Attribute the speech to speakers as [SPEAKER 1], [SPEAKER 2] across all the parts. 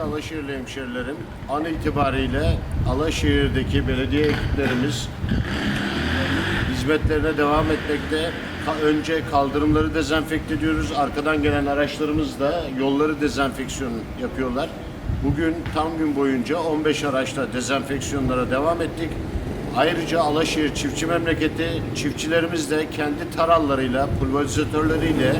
[SPEAKER 1] Alaşehirli hemşerilerim, an itibariyle Alaşehir'deki belediye ekiplerimiz hizmetlerine devam etmekte. Önce kaldırımları dezenfekte ediyoruz. Arkadan gelen araçlarımız da yolları dezenfeksiyon yapıyorlar. Bugün tam gün boyunca 15 araçla dezenfeksiyonlara devam ettik. Ayrıca Alaşehir çiftçi memleketi çiftçilerimiz de kendi tarallarıyla, pulverizatörleriyle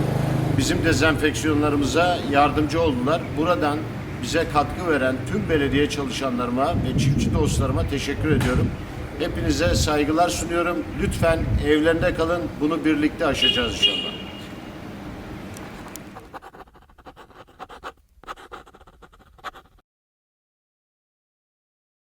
[SPEAKER 1] bizim dezenfeksiyonlarımıza yardımcı oldular. Buradan bize katkı veren tüm belediye çalışanlarıma ve çiftçi dostlarıma teşekkür ediyorum. Hepinize saygılar sunuyorum. Lütfen evlerinde kalın. Bunu birlikte aşacağız inşallah.